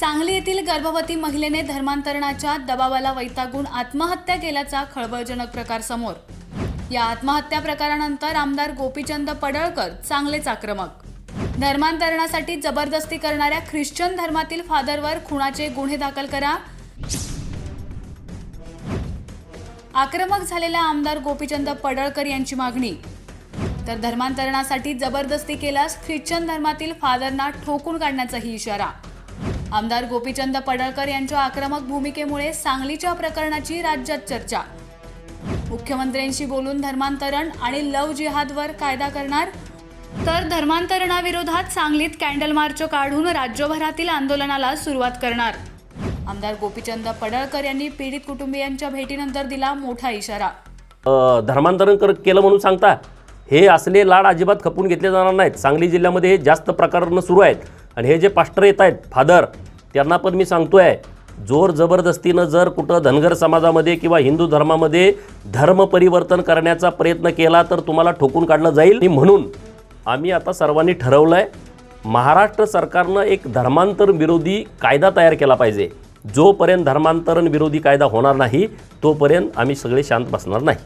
सांगली येथील गर्भवती महिलेने धर्मांतरणाच्या दबावाला वैतागून आत्महत्या केल्याचा खळबळजनक प्रकार समोर. या आत्महत्या प्रकारानंतर आमदार गोपीचंद पडळकर चांगलेच आक्रमक. धर्मांतरणासाठी जबरदस्ती करणाऱ्या ख्रिश्चन धर्मातील फादरवर खुनाचे गुन्हे दाखल करा. आक्रमक झालेल्या आमदार गोपीचंद पडळकर यांची मागणी. तर धर्मांतरणासाठी जबरदस्ती केल्यास ख्रिश्चन धर्मातील फादरना ठोकून काढण्याचाही इशारा. आमदार गोपीचंद पडळकर यांच्या आक्रमक भूमिकेमुळे सांगलीच्या प्रकरणाची राज्यात चर्चा. मुख्यमंत्र्यांशी बोलून धर्मांतरण आणि लव जिहादवर कायदा करणार? तर धर्मांतरणाविरोधात सांगलीत कॅन्डल मार्च काढून राज्यभरातील आंदोलनाला सुरुवात करणार. आमदार गोपीचंद पडळकर यांनी पीडित कुटुंबियांच्या भेटीनंतर दिला मोठा इशारा. धर्मांतरण कर केलं म्हणून सांगता हे असले लाड अजिबात खपून घेतले जाणार नाहीत. सांगली जिल्ह्यामध्ये हे जास्त प्रकरणं सुरू आहेत. आणि हे जे पास्टर येत आहेत फादर त्यांना पण मी सांगतो आहे जोर जबरदस्तीनं जर कुठं धनगर समाजामध्ये किंवा हिंदू धर्मामध्ये धर्म परिवर्तन करण्याचा प्रयत्न केला तर तुम्हाला ठोकून काढलं जाईल. आणि म्हणून आम्ही आता सर्वांनी ठरवलं आहे महाराष्ट्र सरकारनं एक धर्मांतर विरोधी कायदा तयार केला पाहिजे. जोपर्यंत धर्मांतरण विरोधी कायदा होणार नाही तोपर्यंत आम्ही सगळे शांत बसणार नाही.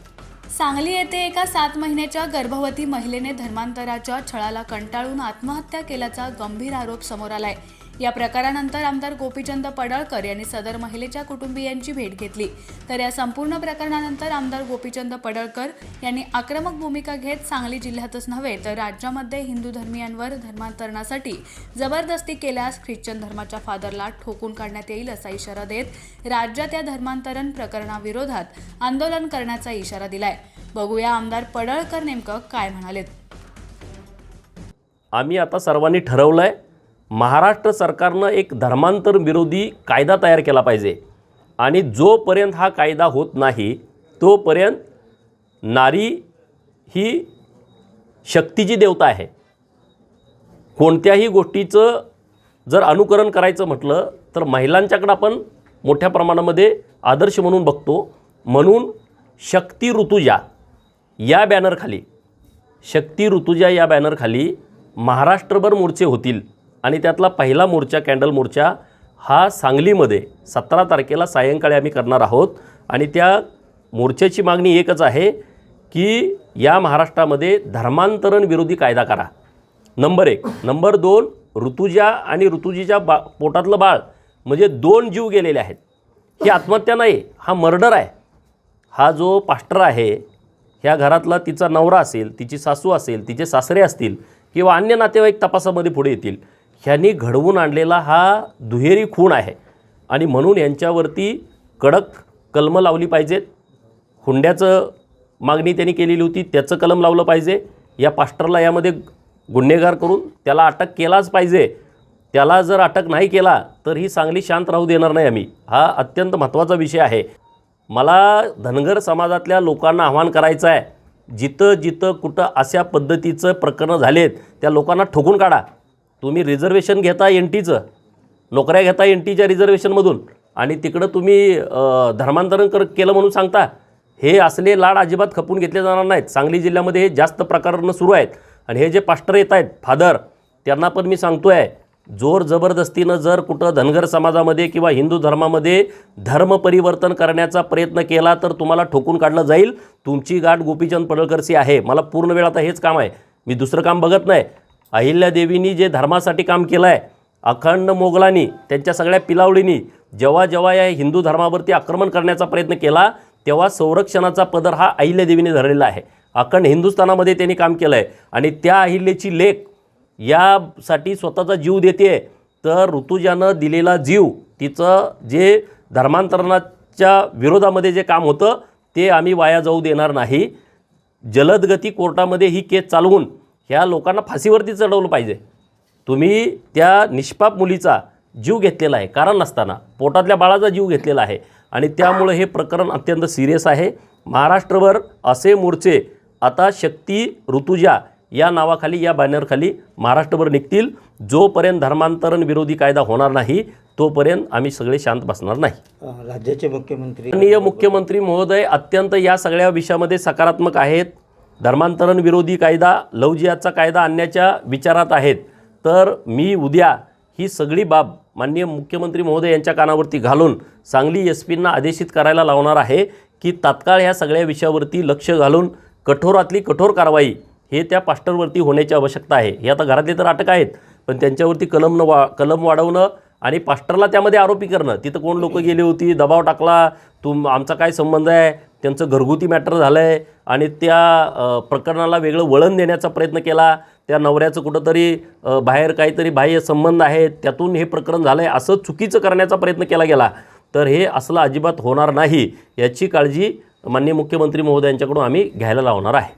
सांगली येथे एका सात महिन्याच्या गर्भवती महिलेने धर्मांतराच्या छळाला कंटाळून आत्महत्या केल्याचा गंभीर आरोप समोर आलाय. या प्रकारानंतर आमदार गोपीचंद पडळकर यांनी सदर महिलेच्या कुटुंबियांची भेट घेतली. तर या संपूर्ण प्रकरणानंतर आमदार गोपीचंद पडळकर यांनी आक्रमक भूमिका घेत सांगली जिल्ह्यातच नव्हे तर राज्यामध्ये हिंदू धर्मियांवर धर्मांतरणासाठी जबरदस्ती केल्यास ख्रिश्चन धर्माच्या फादरला ठोकून काढण्यात येईल असा इशारा देत राज्यात या धर्मांतरण प्रकरणाविरोधात आंदोलन करण्याचा इशारा दिलाय. बघूया आमदार पडळकर नेमकं काय म्हणालेत. आम्ही आता सर्वांनी ठरवलंय महाराष्ट्र सरकारनं एक धर्मांतर विरोधी कायदा तयार केला पाहिजे. आणि जोपर्यंत हा कायदा होत नाही तोपर्यंत नारी ही शक्तीची देवता आहे. कोणत्याही गोष्टीचं जर अनुकरण करायचं म्हटलं तर महिलांच्याकडं आपण मोठ्या प्रमाणामध्ये आदर्श म्हणून बघतो. म्हणून शक्ती ऋतुजा या बॅनरखाली शक्ती ऋतुजा या बॅनरखाली महाराष्ट्रभर मोर्चे होतील. आणि त्यातला पहिला मोर्चा कॅन्डल मोर्चा हा सांगलीमध्ये सतरा तारखेला सायंकाळी आम्ही करणार आहोत. आणि त्या मोर्चाची मागणी एकच आहे की या महाराष्ट्रामध्ये धर्मांतरण विरोधी कायदा करा. नंबर एक. नंबर दोन ऋतुजा आणि ऋतुजीच्या बा पोटातलं बाळ म्हणजे दोन जीव गेलेले आहेत. ही आत्महत्या नाही हा मर्डर आहे. हा जो पास्टर आहे ह्या घरातला तिचा नवरा असेल तिची सासू असेल तिचे सासरे असतील किंवा अन्य नातेवाईक तपासामध्ये पुढे येतील ह्यांनी घडवून आणलेला हा दुहेरी खून आहे. आणि म्हणून यांच्यावरती कडक कलमं लावली पाहिजेत. हुंड्याचं मागणी त्यांनी केलेली होती त्याचं कलम लावलं पाहिजे. या पास्टरला यामध्ये गुन्हेगार करून त्याला अटक केलाच पाहिजे. त्याला जर अटक नाही केला तर ही सांगली शांत राहू देणार नाही आम्ही. हा अत्यंत महत्त्वाचा विषय आहे. मला धनगर समाजातल्या लोकांना आव्हान करायचं आहे. जिथं जिथं कुठं अशा पद्धतीचं प्रकरणं झालेत त्या लोकांना ठोकून काढा. तुम्ही रिझर्वेशन घेता एन टीचं नोकऱ्या घेता एन टीच्या रिझर्वेशनमधून आणि तिकडं तुम्ही धर्मांतरण कर केलं म्हणून सांगता हे असले लाड अजिबात खपून घेतले जाणार नाहीत. सांगली जिल्ह्यामध्ये हे जास्त प्रकरणं सुरू आहेत. आणि हे जे पास्टर येत आहेत फादर त्यांना पण मी सांगतो आहे जोर जबरदस्तीनं जर कुठं धनगर समाजामध्ये किंवा हिंदू धर्मामध्ये धर्म परिवर्तन करण्याचा प्रयत्न केला तर तुम्हाला ठोकून काढलं जाईल. तुमची गाठ गोपीचंद पडळकरची आहे. मला पूर्ण वेळ आता हेच काम आहे. मी दुसरं काम बघत नाही. अहिल्यादेवींनी जे धर्मासाठी काम केलं आहे अखंड मोगलांनी त्यांच्या सगळ्या पिलावळींनी जेव्हा जेव्हा या हिंदू धर्मावरती आक्रमण करण्याचा प्रयत्न केला तेव्हा संरक्षणाचा पदर हा अहिल्यादेवीने धरलेला आहे. अखंड हिंदुस्थानामध्ये त्यांनी काम केलं आहे आणि त्या अहिल्याची लेख यासाठी स्वतःचा जीव देते तर ऋतुजानं दिलेला जीव तिचं जे धर्मांतरणाच्या विरोधामध्ये जे काम होतं ते आम्ही वाया जाऊ देणार नाही. जलदगती कोर्टामध्ये ही केस चालवून ह्या लोकांना फाशीवरती चढवलं पाहिजे. तुम्ही त्या निष्पाप मुलीचा जीव घेतलेला आहे कारण नसताना. पोटातल्या बाळाचा जीव घेतलेला आहे. आणि त्यामुळं हे प्रकरण अत्यंत सिरियस आहे. महाराष्ट्रभर असे मोर्चे आता शक्ती ऋतुजा या नावाखाली या बॅनरखाली महाराष्ट्रभर निघतील. जोपर्यंत धर्मांतरण विरोधी कायदा होणार नाही तोपर्यंत आम्ही सगळे शांत बसणार नाही. राज्याचे मुख्यमंत्री माननीय मुख्यमंत्री महोदय अत्यंत या सगळ्या विषयामध्ये सकारात्मक आहेत. धर्मांतरण विरोधी कायदा लवजियाचा कायदा आणण्याच्या विचारात आहेत. तर मी उद्या ही सगळी बाब माननीय मुख्यमंत्री महोदय यांच्या कानावरती घालून सांगली एस पींना आदेशित करायला लावणार आहे की तात्काळ ह्या सगळ्या विषयावरती लक्ष घालून कठोरातली कठोर कारवाई हे त्या पास्टरवरती होण्याची आवश्यकता आहे. हे आता घरातले तर अटक आहेत पण त्यांच्यावरती कलम न वा कलम वाढवणं आणि पास्टरला त्यामध्ये आरोपी करणं. तिथं कोण लोक गेली होती दबाव टाकला तुम आमचा काय संबंध आहे? त्यांचं घरगुती मॅटर झालं आहे आणि त्या प्रकरणाला वेगळं वळण देण्याचा प्रयत्न केला. त्या नवऱ्याचं कुठंतरी बाहेर काहीतरी बाह्य संबंध आहेत त्यातून हे प्रकरण झालं आहे असं चुकीचं करण्याचा प्रयत्न केला गेला. तर हे असलं अजिबात होणार नाही याची काळजी माननीय मुख्यमंत्री महोदयांच्याकडून आम्ही घ्यायला लावणार आहे.